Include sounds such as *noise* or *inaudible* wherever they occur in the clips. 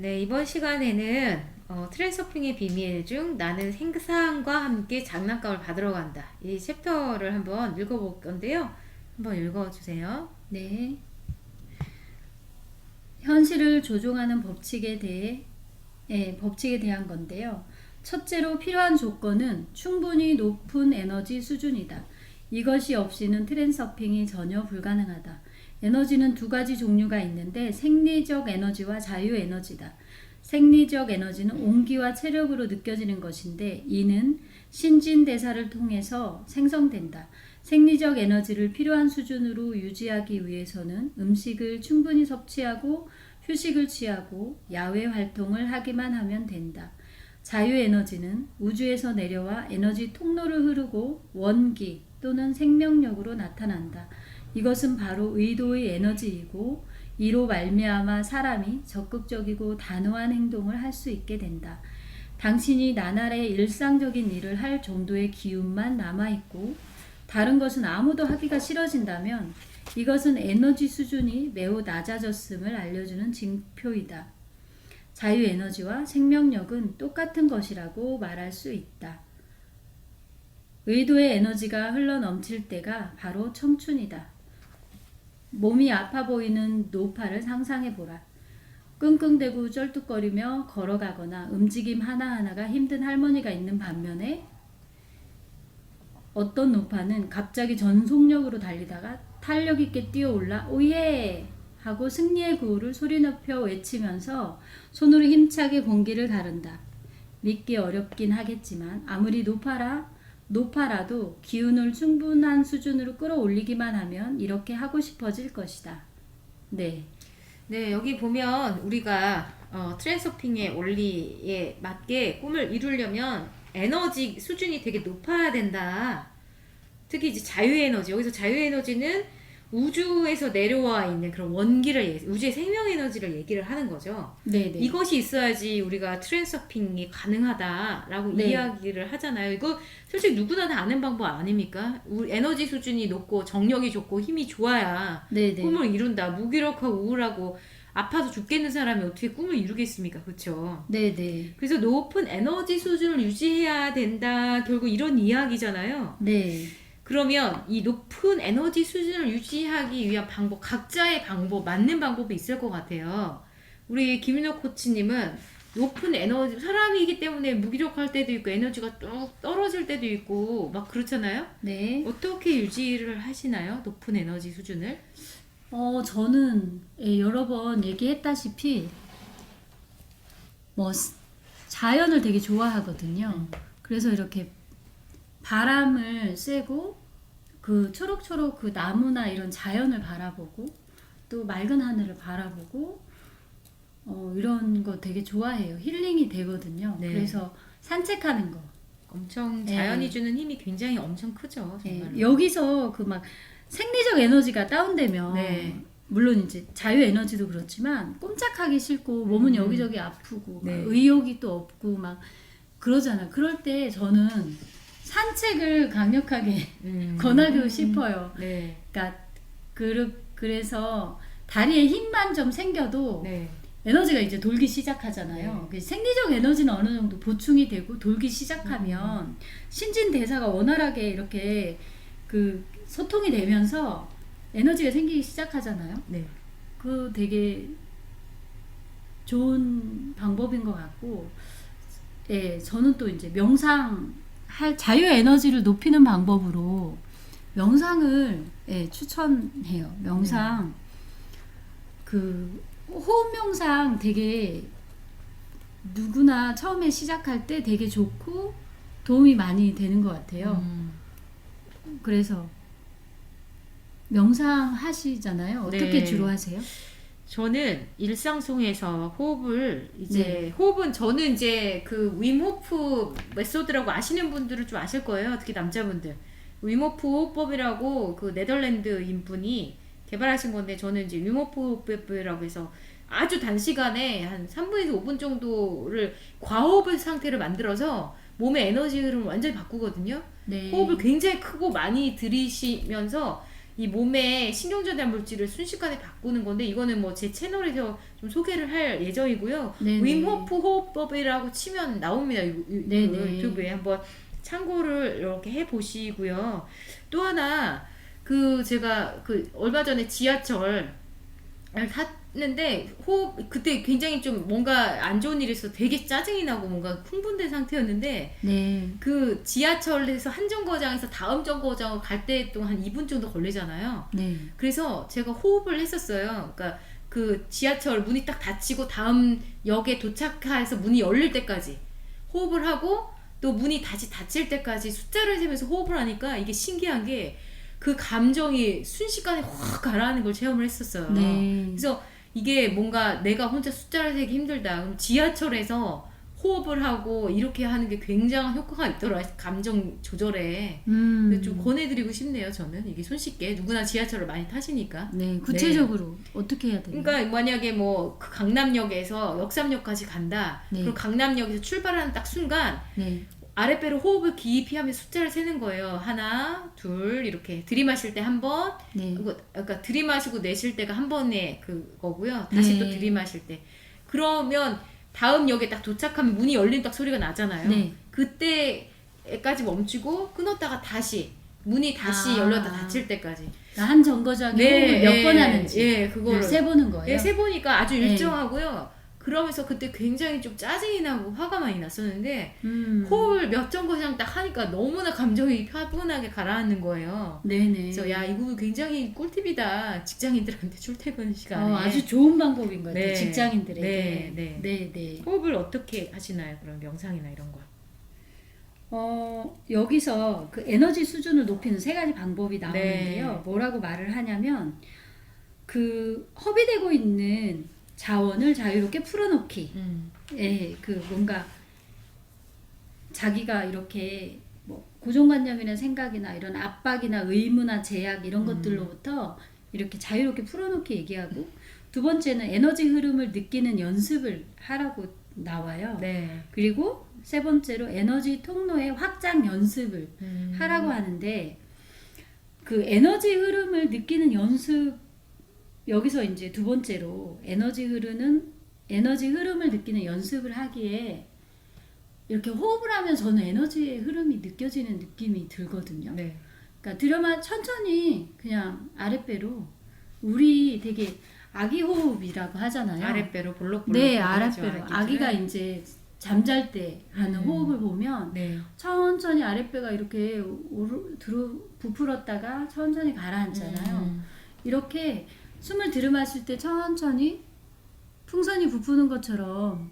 네, 이번 시간에는 어, 트랜서핑의 비밀 중 나는 생상과 함께 장난감을 받으러 간다. 이 챕터를 한번 읽어볼 건데요. 한번 읽어주세요. 네. 현실을 조종하는 법칙에 대해 예, 법칙에 대한 건데요. 첫째로 필요한 조건은 충분히 높은 에너지 수준이다. 이것이 없이는 트랜서핑이 전혀 불가능하다. 에너지는 두 가지 종류가 있는데 생리적 에너지와 자유 에너지다. 생리적 에너지는 온기와 체력으로 느껴지는 것인데 이는 신진대사를 통해서 생성된다. 생리적 에너지를 필요한 수준으로 유지하기 위해서는 음식을 충분히 섭취하고 휴식을 취하고 야외 활동을 하기만 하면 된다. 자유 에너지는 우주에서 내려와 에너지 통로를 흐르고 원기 또는 생명력으로 나타난다. 이것은 바로 의도의 에너지이고 이로 말미암아 사람이 적극적이고 단호한 행동을 할 수 있게 된다. 당신이 나날의 일상적인 일을 할 정도의 기운만 남아 있고 다른 것은 아무도 하기가 싫어진다면 이것은 에너지 수준이 매우 낮아졌음을 알려주는 징표이다. 자유 에너지와 생명력은 똑같은 것이라고 말할 수 있다. 의도의 에너지가 흘러 넘칠 때가 바로 청춘이다. 몸이 아파 보이는 노파를 상상해 보라. 끙끙대고 쩔뚝거리며 걸어가거나 움직임 하나하나가 힘든 할머니가 있는 반면에 어떤 노파는 갑자기 전속력으로 달리다가 탄력 있게 뛰어올라 오예 하고 승리의 구호를 소리 높여 외치면서 손으로 힘차게 공기를 다룬다. 믿기 어렵긴 하겠지만 아무리 노파라 노파라도 기운을 충분한 수준으로 끌어올리기만 하면 이렇게 하고 싶어질 것이다. 네. 네, 여기 보면 우리가 어, 트랜서핑의 원리에 맞게 꿈을 이루려면 에너지 수준이 되게 높아야 된다. 특히 이제 자유에너지. 여기서 자유에너지는 우주에서 내려와 있는 그런 원기를, 우주의 생명 에너지를 얘기를 하는 거죠. 네, 네. 이것이 있어야지 우리가 트랜서핑이 가능하다라고 네. 이야기를 하잖아요. 이거 솔직히 누구나 다 아는 방법 아닙니까? 우리 에너지 수준이 높고 정력이 좋고 힘이 좋아야 네, 네. 꿈을 이룬다. 무기력하고 우울하고 아파서 죽겠는 사람이 어떻게 꿈을 이루겠습니까? 그렇죠? 네, 네. 그래서 높은 에너지 수준을 유지해야 된다. 결국 이런 이야기잖아요. 네. 그러면 이 높은 에너지 수준을 유지하기 위한 방법, 각자의 방법, 맞는 방법이 있을 것 같아요. 우리 김인호 코치님은 높은 에너지, 사람이기 때문에 무기력할 때도 있고, 에너지가 뚝 떨어질 때도 있고, 막 그렇잖아요? 네. 어떻게 유지를 하시나요? 높은 에너지 수준을? 어, 저는 예, 여러 번 얘기했다시피 뭐 스- 자연을 되게 좋아하거든요. 그래서 이렇게 바람을 쐬고 그 초록초록 그 나무나 이런 자연을 바라보고 또 맑은 하늘을 바라보고 어, 이런 거 되게 좋아해요. 힐링이 되거든요. 네. 그래서 산책하는 거. 엄청 네. 자연이 주는 힘이 굉장히 엄청 크죠. 예, 정말. 여기서 그 막 생리적 에너지가 다운되면 네. 물론 이제 자유 에너지도 그렇지만 꼼짝하기 싫고 몸은 음. 여기저기 아프고 네. 막 의욕이 또 없고 막 그러잖아. 그럴 때 저는 산책을 강력하게 음. *laughs* 권하고 싶어요. 네. 그러니까 그 그래서 다리에 힘만 좀 생겨도 네. 에너지가 이제 돌기 시작하잖아요. 그 생리적 에너지는 어느 정도 보충이 되고 돌기 시작하면 음. 신진 대사가 원활하게 이렇게 그 소통이 되면서 에너지가 생기기 시작하잖아요. 네. 그 되게 좋은 방법인 것 같고, 예, 저는 또 이제 명상 할 자유 에너지를 높이는 방법으로 명상을 예, 추천해요. 명상 그 호흡 명상 되게 누구나 처음에 시작할 때 되게 좋고 도움이 많이 되는 것 같아요. 음. 그래서 명상 하시잖아요. 어떻게 네. 주로 하세요? 저는 일상 속에서 호흡을 이제 네. 호흡은 저는 이제 그 윈호프 메소드라고 아시는 분들은 좀 아실 거예요. 특히 남자분들. 윈호프 호흡법이라고 그 네덜란드인 분이 개발하신 건데 저는 이제 윈호프 호흡법이라고 해서 아주 단시간에 한 3분에서 5분 정도를 과호흡 상태를 만들어서 몸의 에너지 흐름을 완전히 바꾸거든요. 네. 호흡을 굉장히 크고 많이 들이쉬면서 이 몸에 신경전달 물질을 순식간에 바꾸는 건데 이거는 뭐 제 채널에서 좀 소개를 할 예정이고요. 네네. 윈호프 호흡법이라고 치면 나옵니다. 유, 유, 그. 유튜브에 한번 참고를 이렇게 해 보시고요. 또 하나 그 제가 그 얼마 전에 지하철 탔 는데 호흡 그때 굉장히 좀 뭔가 안 좋은 일이 있어서 되게 짜증이 나고 뭔가 흥분된 상태였는데 네. 그 지하철에서 한 정거장에서 다음 정거장으로 갈 때 동안 한 2분 정도 걸리잖아요. 네. 그래서 제가 호흡을 했었어요. 그러니까 그 지하철 문이 딱 닫히고 다음 역에 도착해서 문이 열릴 때까지 호흡을 하고 또 문이 다시 닫힐 때까지 숫자를 세면서 호흡을 하니까 이게 신기한 게 그 감정이 순식간에 확 가라앉는 걸 체험을 했었어요. 네. 그래서 이게 뭔가 내가 혼자 숫자를 세기 힘들다. 그럼 지하철에서 호흡을 하고 이렇게 하는 게 굉장한 효과가 있더라. 감정 조절에. 음. 좀 권해드리고 싶네요. 저는 이게 손쉽게 누구나 지하철을 많이 타시니까. 네. 구체적으로 어떻게 해야 되나요? 그러니까 만약에 뭐그 강남역에서 역삼역까지 간다. 네. 그럼 강남역에서 출발하는 딱 순간 네. 아랫배로 호흡을 깊이 하면서 숫자를 세는 거예요. 하나, 둘 이렇게 들이마실 때 한 번, 네. 그러니까 들이마시고 내쉴 때가 한 번의 그거고요. 다시 네. 또 들이마실 때. 그러면 다음 역에 딱 도착하면 문이 열린 딱 소리가 나잖아요. 네. 그때까지 멈추고 끊었다가 다시 문이 다시 아. 열렸다 닫힐 때까지. 한 정거장에 호흡을 몇번 하는지 예, 그거를 세 보는 거예요. 예, 세 보니까 아주 네. 일정하고요. 그러면서 그때 굉장히 좀 짜증이 나고 화가 많이 났었는데 음. 호흡을 몇 정거장 딱 하니까 너무나 감정이 차분하게 가라앉는 거예요. 네네. 그래서 야 이거 굉장히 꿀팁이다 직장인들한테 *laughs* 출퇴근 시간에 어, 아주 좋은 방법인 것 같아요. 네. 직장인들에게. 네, 네. 네, 네. 호흡을 어떻게 하시나요? 그런 명상이나 이런 거. 어, 여기서 그 에너지 수준을 높이는 세 가지 방법이 나오는데요. 네. 뭐라고 말을 하냐면 그 허비되고 있는 자원을 자유롭게 풀어놓기. 음. 예, 그 뭔가 자기가 이렇게 뭐 고정관념이나 생각이나 이런 압박이나 의무나 제약 이런 음. 것들로부터 이렇게 자유롭게 풀어놓기 얘기하고 두 번째는 에너지 흐름을 느끼는 연습을 하라고 나와요. 네. 그리고 세 번째로 에너지 통로의 확장 연습을 음. 하라고 하는데 그 에너지 흐름을 느끼는 연습 여기서 이제 두 번째로 에너지 흐르는 에너지 흐름을 느끼는 연습을 하기에 이렇게 호흡을 하면 저는 에너지의 흐름이 느껴지는 느낌이 들거든요. 네. 그러니까 들여마 천천히 그냥 아랫배로 우리 되게 아기 호흡이라고 하잖아요. 아랫배로 볼록볼록. 네, 아랫배로. 아기가 이제 잠잘 때 하는 음. 호흡을 보면 네. 천천히 아랫배가 이렇게 오르, 들어, 부풀었다가 천천히 가라앉잖아요. 음. 이렇게 숨을 들이마실 때 천천히 풍선이 부푸는 것처럼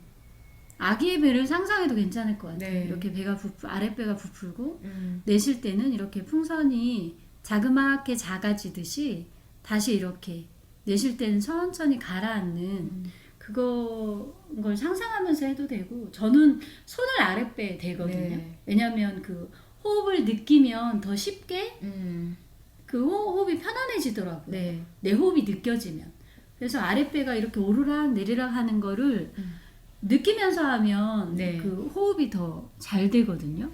아기의 배를 상상해도 괜찮을 것 같아요. 네. 이렇게 배가 부풀, 아랫배가 부풀고 음. 내쉴 때는 이렇게 풍선이 자그맣게 작아지듯이 다시 이렇게 내쉴 때는 천천히 가라앉는 음. 그거 걸 상상하면서 해도 되고 저는 손을 아랫배에 대거든요. 네. 왜냐하면 그 호흡을 느끼면 더 쉽게 음. 그 호- 호흡이 편안해지더라고요. 네. 내 호흡이 느껴지면. 그래서 아랫배가 이렇게 오르락 내리락 하는 거를 음. 느끼면서 하면 네. 그 호흡이 더 잘 되거든요.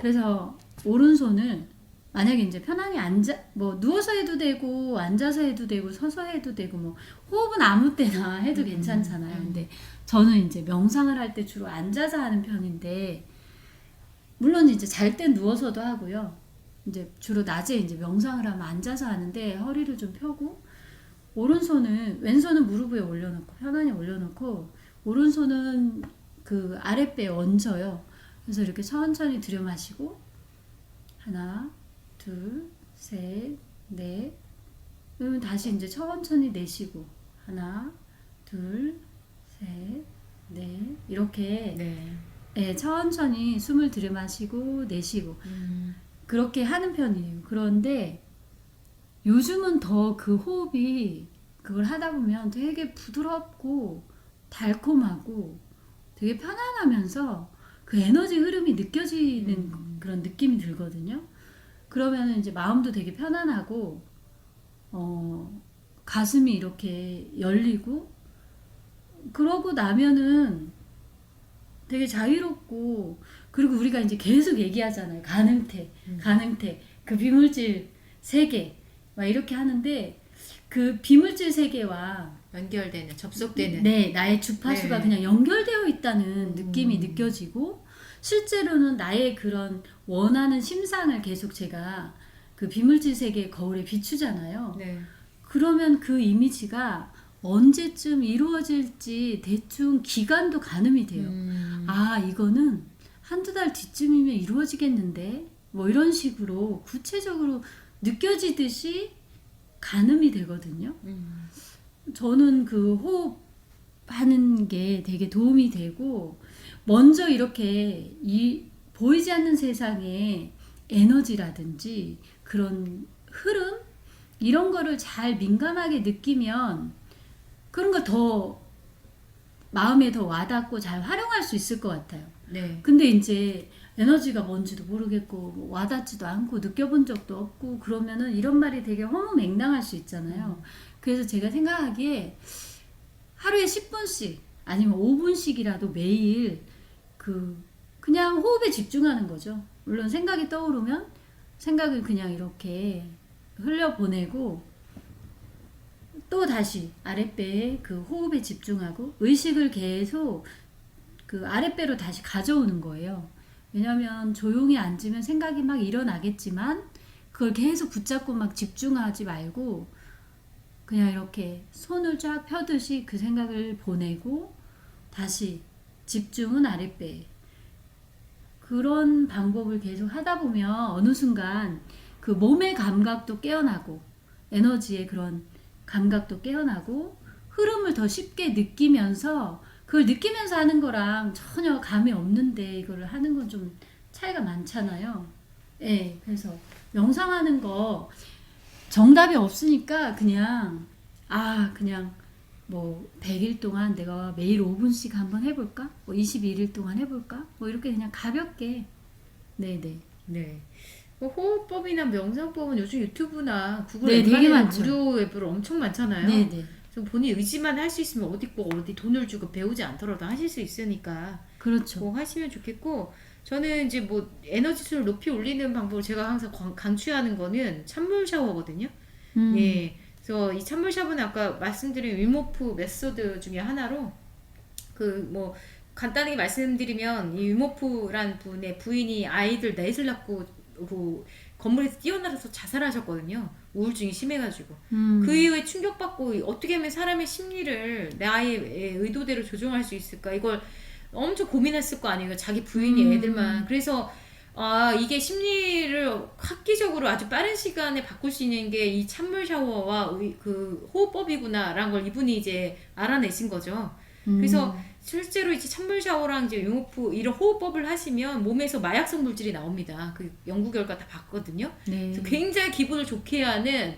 그래서 오른손을 만약에 이제 편안히 앉아 뭐 누워서 해도 되고 앉아서 해도 되고 서서 해도 되고 뭐 호흡은 아무 때나 해도 음, 괜찮잖아요. 음. 근데 저는 이제 명상을 할 때 주로 앉아서 하는 편인데 물론 이제 잘땐 누워서도 하고요. 이제 주로 낮에 이제 명상을 하면 앉아서 하는데 허리를 좀 펴고 오른손은 왼손은 무릎 위에 올려놓고 편안히 올려놓고 오른손은 그 아랫배에 얹어요. 그래서 이렇게 천천히 들여 마시고 하나, 둘, 셋, 넷. 그러면 다시 이제 천천히 내쉬고 하나, 둘, 셋, 넷 이렇게 네. 예, 천천히 숨을 들여 마시고 내쉬고 음. 그렇게 하는 편이에요. 그런데 요즘은 더 그 호흡이 그걸 하다 보면 되게 부드럽고 달콤하고 되게 편안하면서 그 에너지 흐름이 느껴지는 음. 그런 느낌이 들거든요. 그러면 이제 마음도 되게 편안하고 어 가슴이 이렇게 열리고 그러고 나면은 되게 자유롭고 그리고 우리가 이제 계속 얘기하잖아요. 가능태, 음. 가능태, 그 비물질 세계 막 이렇게 하는데 그 비물질 세계와 연결되는 접속되는 네, 나의 주파수가 네. 그냥 연결되어 있다는 느낌이 음. 느껴지고 실제로는 나의 그런 원하는 심상을 계속 제가 그 비물질 세계의 거울에 비추잖아요. 네. 그러면 그 이미지가 언제쯤 이루어질지 대충 기간도 가늠이 돼요. 음. 아, 이거는 한두 달 뒤쯤이면 이루어지겠는데? 뭐 이런 식으로 구체적으로 느껴지듯이 가늠이 되거든요. 음. 저는 그 호흡하는 게 되게 도움이 되고 먼저 이렇게 이 보이지 않는 세상에 에너지라든지 그런 흐름 이런 거를 잘 민감하게 느끼면 그런 걸 더 마음에 더 와닿고 잘 활용할 수 있을 것 같아요. 네. 근데 이제 에너지가 뭔지도 모르겠고 뭐 와닿지도 않고 느껴본 적도 없고 그러면은 이런 말이 되게 허무맹랑할 수 있잖아요. 그래서 제가 생각하기에 하루에 10분씩 아니면 5분씩이라도 매일 그 그냥 호흡에 집중하는 거죠. 물론 생각이 떠오르면 생각을 그냥 이렇게 흘려보내고 또 다시 아랫배에 그 호흡에 집중하고 의식을 계속 그 아랫배로 다시 가져오는 거예요. 왜냐하면 조용히 앉으면 생각이 막 일어나겠지만 그걸 계속 붙잡고 막 집중하지 말고 그냥 이렇게 손을 쫙 펴듯이 그 생각을 보내고 다시 집중은 아랫배에 그런 방법을 계속 하다 보면 어느 순간 그 몸의 감각도 깨어나고 에너지의 그런 감각도 깨어나고 흐름을 더 쉽게 느끼면서 그걸 느끼면서 하는 거랑 전혀 감이 없는데 이거를 하는 건 좀 차이가 많잖아요. 예, 그래서 명상하는 거 정답이 없으니까 그냥 아 그냥 뭐 100일 동안 내가 매일 5분씩 한번 해볼까? 뭐 21일 동안 해볼까? 뭐 이렇게 그냥 가볍게 네네 네. 뭐 호흡법이나 명상법은 요즘 유튜브나 구글 네, 되게 웬만한 많죠. 무료 앱으로 엄청 많잖아요. 네네 그래서 본인 의지만 할 수 있으면 어디 꼭 어디 돈을 주고 배우지 않더라도 하실 수 있으니까 그렇죠. 꼭 하시면 좋겠고 저는 이제 뭐 에너지 수를 높이 올리는 방법을 제가 항상 강- 강추하는 거는 찬물 샤워거든요. 음, 예. 그래서 이 찬물 샤워는 아까 말씀드린 위모프 메소드 중에 하나로 그 뭐 간단하게 말씀드리면 이 위모프란 분의 부인이 아이들 넷을 낳고 그 건물에서 뛰어내려서 자살하셨거든요. 우울증이 심해가지고. 음, 그 이후에 충격받고 어떻게 하면 사람의 심리를 나의 의도대로 조정할 수 있을까? 이걸 엄청 고민했을 거 아니에요 자기 부인이 음. 애들만. 그래서 아 이게 심리를 획기적으로 아주 빠른 시간에 바꿀 수 있는 게 이 찬물 샤워와 의- 그 호흡법이구나라는 걸 이분이 이제 알아내신 거죠. 음, 그래서 실제로 이제 찬물 샤워랑 이제 용호프 이런 호흡법을 하시면 몸에서 마약성 물질이 나옵니다 그 연구 결과 다 봤거든요 네. 그래서 굉장히 기분을 좋게 하는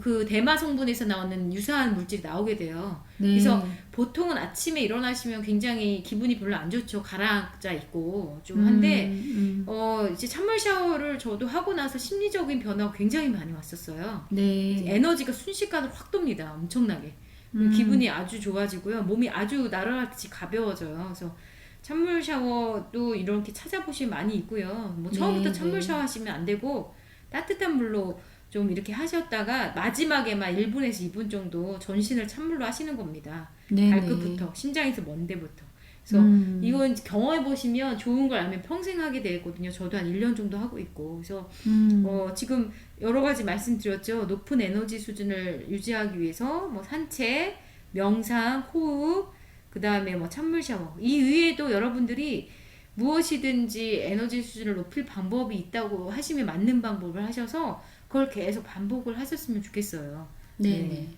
그 대마 성분에서 나오는 유사한 물질이 나오게 돼요. 네. 그래서 보통은 아침에 일어나시면 굉장히 기분이 별로 안 좋죠. 가라앉아 있고 좀 한데 음, 음, 어 이제 찬물 샤워를 저도 하고 나서 심리적인 변화가 굉장히 많이 왔었어요. 네. 에너지가 순식간으로 확 돕니다. 엄청나게. 음. 기분이 아주 좋아지고요. 몸이 아주 날아같이 가벼워져요. 그래서 찬물 샤워도 이렇게 찾아보시면 많이 있고요. 뭐 처음부터 네, 찬물 네. 샤워 하시면 안 되고 따뜻한 물로 좀 이렇게 하셨다가 마지막에만 1분에서 2분 정도 전신을 찬물로 하시는 겁니다. 네, 발끝부터 심장에서 먼 데부터. 그래서 음. 이건 경험해 보시면 좋은 걸 알면 평생 하게 되거든요. 저도 한 1년 정도 하고 있고. 그래서 음. 어, 지금 여러 가지 말씀드렸죠. 높은 에너지 수준을 유지하기 위해서 뭐 산책, 명상, 호흡, 그 다음에 뭐 찬물 샤워. 이 외에도 여러분들이 무엇이든지 에너지 수준을 높일 방법이 있다고 하시면 맞는 방법을 하셔서 그걸 계속 반복을 하셨으면 좋겠어요. 네, 네.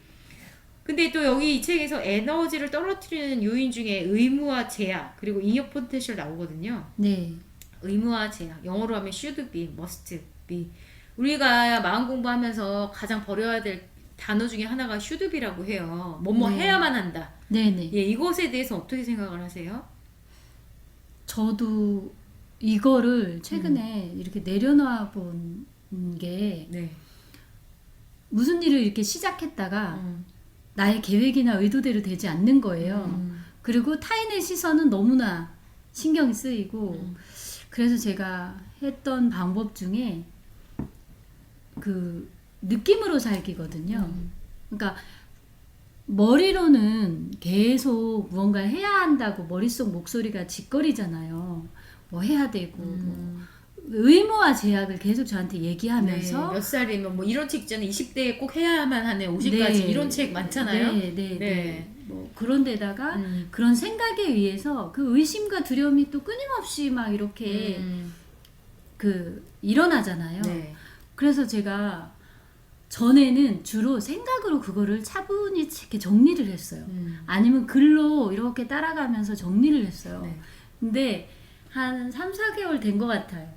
네. 근데 또 여기 이 책에서 에너지를 떨어뜨리는 요인 중에 의무와 제약 그리고 포텐셜 나오거든요. 네. 의무와 제약 영어로 하면 should be, must be 우리가 마음 공부하면서 가장 버려야 될 단어 중에 하나가 should be라고 해요 뭐뭐 네. 해야만 한다 네, 네. 예, 이것에 대해서 어떻게 생각을 하세요? 저도 이거를 최근에 이렇게 내려놔 본 게 네. 무슨 일을 이렇게 시작했다가 음, 나의 계획이나 의도대로 되지 않는 거예요. 음, 그리고 타인의 시선은 너무나 신경이 쓰이고 음. 그래서 제가 했던 방법 중에 그 느낌으로 살기거든요. 음. 그러니까 머리로는 계속 무언가를 해야 한다고 머릿속 목소리가 짓거리잖아요. 뭐 해야 되고 뭐 음. 의무와 제약을 계속 저한테 얘기하면서 네, 몇 살이면 뭐 이런 책 있잖아요. 20대에 꼭 해야만 하네. 50까지 이런 책 많잖아요. 네, 네, 네. 네. 뭐 그런 데다가 음. 그런 생각에 의해서 그 의심과 두려움이 또 끊임없이 막 이렇게 음. 그 일어나잖아요. 네. 그래서 제가 전에는 주로 생각으로 그거를 차분히 이렇게 정리를 했어요. 음. 아니면 글로 이렇게 따라가면서 정리를 했어요. 네. 근데 한 3, 4개월 된 것 같아요.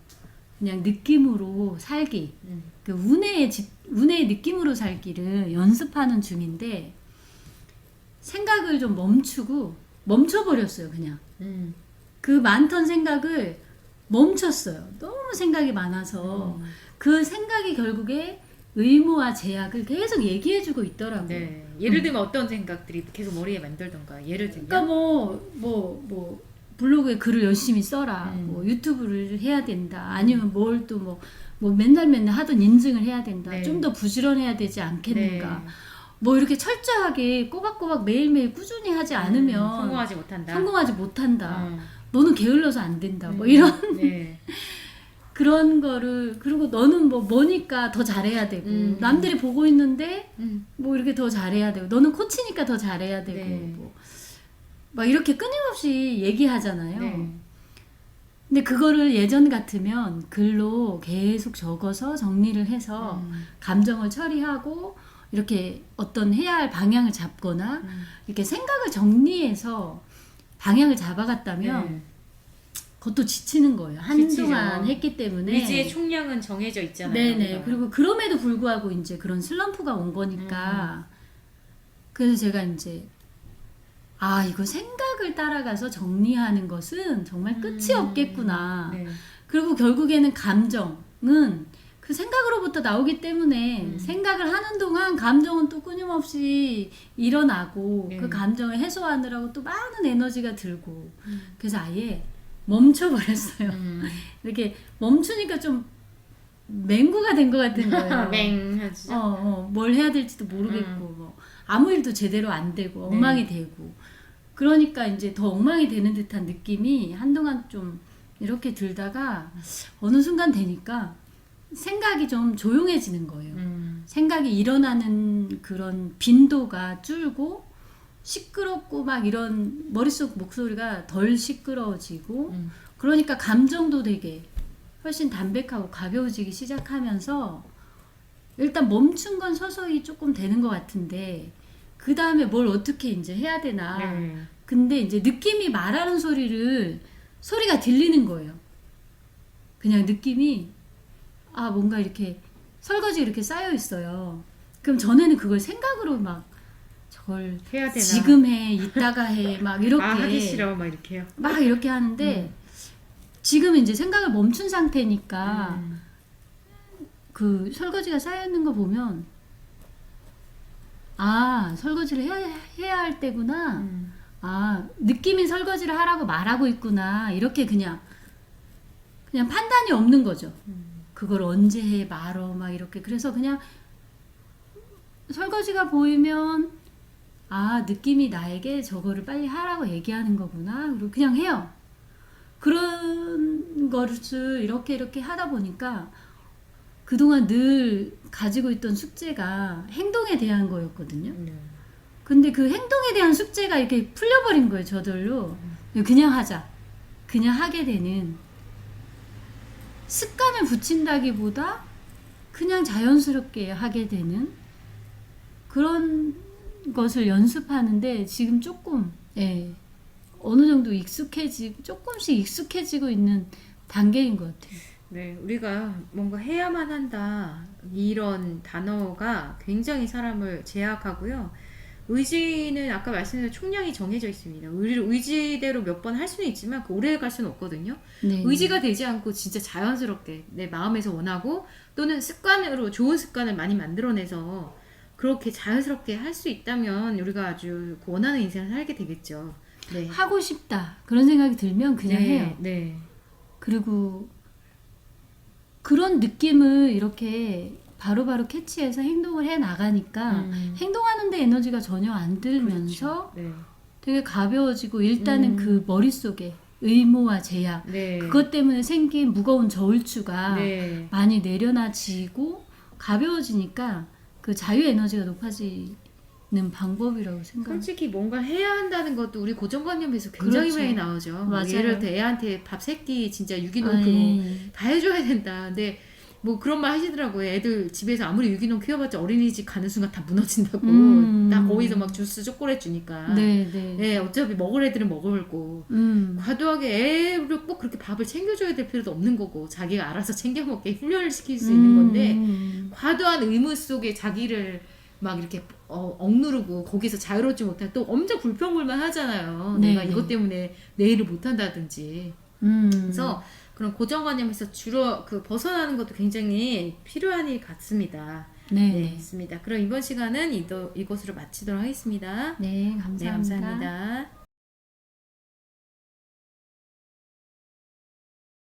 그냥 느낌으로 살기. 음. 그 운의 집, 운의 느낌으로 살기를 연습하는 중인데 생각을 좀 멈추고 멈춰버렸어요, 그냥. 음. 그 많던 생각을 멈췄어요. 너무 생각이 많아서 음. 그 생각이 결국에 의무와 제약을 계속 얘기해주고 있더라고요. 네. 예를 들면 어떤 생각들이 계속 머리에 만들던가. 예를 들면 그러니까 뭐 뭐 뭐 블로그에 글을 열심히 써라, 음. 뭐 유튜브를 해야 된다, 아니면 뭘 또 뭐 뭐 맨날 맨날 하던 인증을 해야 된다, 네. 좀 더 부지런해야 되지 않겠는가, 네. 뭐 이렇게 철저하게 꼬박꼬박 매일매일 꾸준히 하지 않으면 음, 성공하지 못한다. 성공하지 못한다. 어. 너는 게을러서 안 된다. 뭐 음. 이런 네. *laughs* 그런 거를 그리고 너는 뭐 뭐니까 더 잘해야 되고 음. 남들이 보고 있는데 음. 뭐 이렇게 더 잘해야 되고 너는 코치니까 더 잘해야 되고 네. 뭐 막 이렇게 끊임없이 얘기하잖아요. 네. 근데 그거를 예전 같으면 글로 계속 적어서 정리를 해서 음. 감정을 처리하고 이렇게 어떤 해야 할 방향을 잡거나 음. 이렇게 생각을 정리해서 방향을 잡아갔다면 네. 그것도 지치는 거예요. 한동안 지치죠. 했기 때문에 의지의 총량은 정해져 있잖아요. 네네. 우리가. 그리고 그럼에도 불구하고 이제 그런 슬럼프가 온 거니까. 그래서 제가 이제, 아, 이거 생각을 따라가서 정리하는 것은 정말 끝이 음. 없겠구나. 네. 그리고 결국에는 감정은 그 생각으로부터 나오기 때문에 음. 생각을 하는 동안 감정은 또 끊임없이 일어나고 네. 그 감정을 해소하느라고 또 많은 에너지가 들고 음. 그래서 아예 멈춰버렸어요. 음. *laughs* 이렇게 멈추니까 좀 맹구가 된 것 같은 거예요. *laughs* 맹하지. 어, 어, 뭘 해야 될지도 모르겠고, 음. 뭐, 아무 일도 제대로 안 되고, 네. 엉망이 되고. 그러니까 이제 더 엉망이 되는 듯한 느낌이 한동안 좀 이렇게 들다가 어느 순간 되니까 생각이 좀 조용해지는 거예요. 음. 생각이 일어나는 그런 빈도가 줄고, 시끄럽고 막 이런 머릿속 목소리가 덜 시끄러워지고, 음. 그러니까 감정도 되게 훨씬 담백하고 가벼워지기 시작하면서 일단 멈춘 건 서서히 조금 되는 것 같은데 그 다음에 뭘 어떻게 이제 해야 되나 네. 근데 이제 느낌이 말하는 소리를 소리가 들리는 거예요 그냥 느낌이 아 뭔가 이렇게 설거지 이렇게 쌓여 있어요 그럼 전에는 그걸 생각으로 막 저걸 해야 되나? 지금 해 이따가 해 막 이렇게 아 하기 싫어 막 이렇게요. 막 이렇게 하는데 지금 이제 생각을 멈춘 상태니까 음. 그 설거지가 쌓여 있는 거 보면 아 설거지를 해야 해야 할 때구나. 음. 아 느낌이 설거지를 하라고 말하고 있구나. 이렇게 그냥 그냥 판단이 없는 거죠. 음. 그걸 언제 해 말어 막 이렇게. 그래서 그냥 설거지가 보이면 아 느낌이 나에게 저거를 빨리 하라고 얘기하는 거구나. 그리고 그냥 해요. 그런 것을 이렇게 이렇게 하다 보니까 그동안 늘 가지고 있던 숙제가 행동에 대한 거였거든요 네. 근데 그 행동에 대한 숙제가 이렇게 풀려버린 거예요 저절로 그냥 하자 그냥 하게 되는 습관을 붙인다기보다 그냥 자연스럽게 하게 되는 그런 것을 연습하는데 지금 조금 예, 어느 정도 익숙해지 조금씩 익숙해지고 있는 단계인 것 같아요. 네, 우리가 뭔가 해야만 한다 이런 단어가 굉장히 사람을 제약하고요. 의지는 아까 말씀드린 총량이 정해져 있습니다. 의- 의지대로 몇 번 할 수는 있지만 그 오래 갈 수는 없거든요. 네. 의지가 되지 않고 진짜 자연스럽게 내 마음에서 원하고 또는 습관으로 좋은 습관을 많이 만들어내서 그렇게 자연스럽게 할 수 있다면 우리가 아주 그 원하는 인생을 살게 되겠죠. 네. 하고 싶다 그런 생각이 들면 그냥 네, 해요. 네. 그리고 그런 느낌을 이렇게 바로 바로 캐치해서 행동을 해 나가니까 음. 행동하는데 에너지가 전혀 안 들면서 네. 되게 가벼워지고 일단은 음. 그 머릿속에 의무와 제약 네. 그것 때문에 생긴 무거운 저울추가 네. 많이 내려놔지고 가벼워지니까 그 자유 에너지가 높아지 는 방법이라고 생각합니다. 솔직히 뭔가 해야 한다는 것도 우리 고정관념에서 굉장히 그렇죠. 많이 나오죠. 뭐 맞아요. 예를 들어 애한테 밥 세 끼 진짜 유기농 아, 그거 예. 다 해줘야 된다. 근데 뭐 그런 말 하시더라고요. 애들 집에서 아무리 유기농 키워봤자 어린이집 가는 순간 다 무너진다고. 음. 다 거기서 막 주스 초콜릿 주니까. 네, 네. 예, 어차피 먹을 애들은 먹을 거고. 음. 과도하게 애를 꼭 그렇게 밥을 챙겨줘야 될 필요도 없는 거고 자기가 알아서 챙겨 먹게 훈련을 시킬 수 있는 건데 음. 과도한 의무 속에 자기를 막 이렇게 어, 억누르고 거기서 자유롭지 못할 또 엄청 불평불만 하잖아요. 네, 내가 네. 이것 때문에 내 일을 못 한다든지. 음. 그래서 그런 고정관념에서 주로 그 벗어나는 것도 굉장히 필요한 일 같습니다. 네, 네, 네. 있습니다. 그럼 이번 시간은 이도, 이것으로 마치도록 하겠습니다. 네, 감사합니다. 네, 감사합니다.